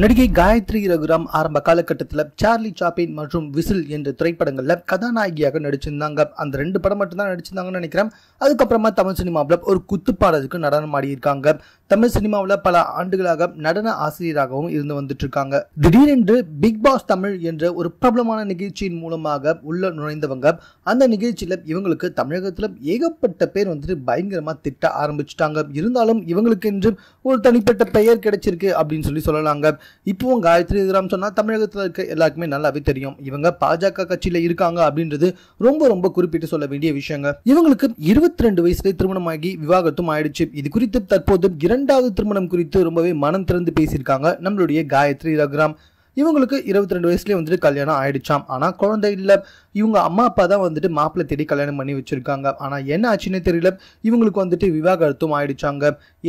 நடிகை காயத்ரி ரகுராம் ஆரம்ப காலகட்டத்தில் சார்லி சாப்பின் மற்றும் விசில் என்ற திரைப்படங்களில் கதாநாயகியாக நடிச்சிருந்தாங்க. அந்த ரெண்டு படம் மட்டும்தான் நடிச்சிருந்தாங்கன்னு நினைக்கிறேன். அதுக்கப்புறமா தமிழ் சினிமாவில் ஒரு குத்துப்பாடலுக்கு நடனம் ஆடியிருக்காங்க தமிழ் சினிமாவில் பல ஆண்டுகளாக நடன ஆசிரியராகவும் இருந்து வந்துட்டு இருக்காங்க திடீரென்று பிக் பாஸ் தமிழ் என்ற ஒரு பிரபலமான நிகழ்ச்சியின் மூலமாக உள்ள நுழைந்தவங்க அந்த நிகழ்ச்சியில் இவங்களுக்கு தமிழகத்தில் ஏகப்பட்ட பேர் வந்துட்டு பயங்கரமாக திட்ட ஆரம்பிச்சிட்டாங்க. இருந்தாலும் இவங்களுக்கு என்று ஒரு தனிப்பட்ட பெயர் கிடைச்சிருக்கு அப்படின்னு சொல்லி சொல்லலாங்க. இப்போவும் காயத்ரி ரகுராம் சொன்னால் தமிழகத்தில் இருக்க எல்லாருக்குமே நல்லாவே தெரியும். இவங்க பாஜக கட்சியில் இருக்காங்க அப்படின்றது ரொம்ப ரொம்ப குறிப்பிட்டு சொல்ல வேண்டிய விஷயங்க. இவங்களுக்கு இருபத்தி ரெண்டு வயசுல திருமணமாகி விவாகத்தும் ஆயிடுச்சு. இது குறித்து தற்போது இரண்டாவது திருமணம் குறித்து ரொம்பவே மனம் திறந்து பேசியிருக்காங்க நம்மளுடைய காயத்ரி ரகுராம். இவங்களுக்கு இருபத்தி ரெண்டு வயசுலேயே வந்துட்டு கல்யாணம் ஆயிடுச்சாம். ஆனால் குழந்தை இல்லை. இவங்க அம்மா அப்பா தான் வந்துட்டு மாப்பிள்ளை தேடி கல்யாணம் பண்ணி வச்சுருக்காங்க. ஆனால் என்ன ஆச்சுன்னே தெரியல. இவங்களுக்கு வந்துட்டு விவாகரத்தும் ஆயிடுச்சாங்க.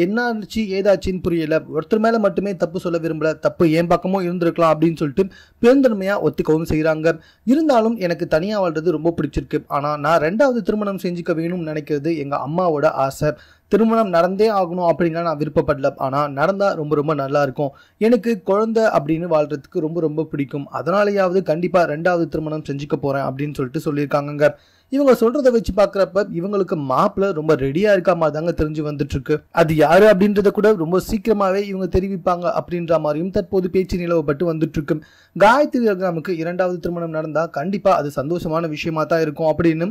என்ன ஆச்சு ஏதாச்சுன்னு புரியல. ஒருத்தர் மேலே மட்டுமே தப்பு சொல்ல விரும்பல. தப்பு என் பக்கமும் இருந்திருக்கலாம் அப்படின்னு சொல்லிட்டு பெருந்தன்மையாக ஒத்துக்கவும் செய்கிறாங்க இருந்தாலும் எனக்கு தனியாக வாழ்றது ரொம்ப பிடிச்சிருக்கு. ஆனால் நான் ரெண்டாவது திருமணம் செஞ்சுக்க வேணும்னு நினைக்கிறது எங்கள் அம்மாவோட ஆசை. திருமணம் நடந்தே ஆகணும் அப்படின்லாம் நான் விருப்பப்படல. ஆனால் நடந்தால் ரொம்ப ரொம்ப நல்லா இருக்கும் எனக்கு குழந்தை அப்படின்னு வாழ்கிறதுக்கு ரொம்ப ரொம்ப பிடிக்கும். அதனாலேயாவது கண்டிப்பாக ரெண்டாவது திருமணம் செஞ்சுக்க போகிறேன் அப்படின்னு சொல்லிட்டு சொல்லியிருக்காங்கங்க. இவங்க சொல்றத வச்சு பார்க்குறப்ப இவங்களுக்கு மாப்பிள்ள ரொம்ப ரெடியா இருக்க மாதிரி தாங்க தெரிஞ்சு வந்துட்டு இருக்கு அது யாரு அப்படின்றத கூட ரொம்ப சீக்கிரமாவே இவங்க தெரிவிப்பாங்க அப்படின்ற மாதிரியும் தற்போது பேச்சு நிலவப்பட்டு வந்துட்டு இருக்கு காயத்ரி ரகுராமுக்கு இரண்டாவது திருமணம் நடந்தா கண்டிப்பா அது சந்தோஷமான விஷயமா தான் இருக்கும் அப்படின்னு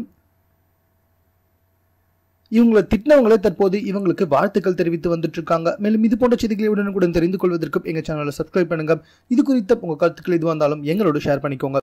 இவங்களை திட்டினவங்களே தற்போது இவங்களுக்கு வாழ்த்துக்கள் தெரிவித்து வந்துட்டு இருக்காங்க மேலும் இது போன்ற செய்திகளை உடனுக்குடன் தெரிந்து கொள்வதற்கும் எங்கள் சேனலை சப்ஸ்கிரைப் பண்ணுங்க. இது குறித்த உங்கள் கருத்துக்கள் எது வந்தாலும் எங்களோட ஷேர் பண்ணிக்கோங்க.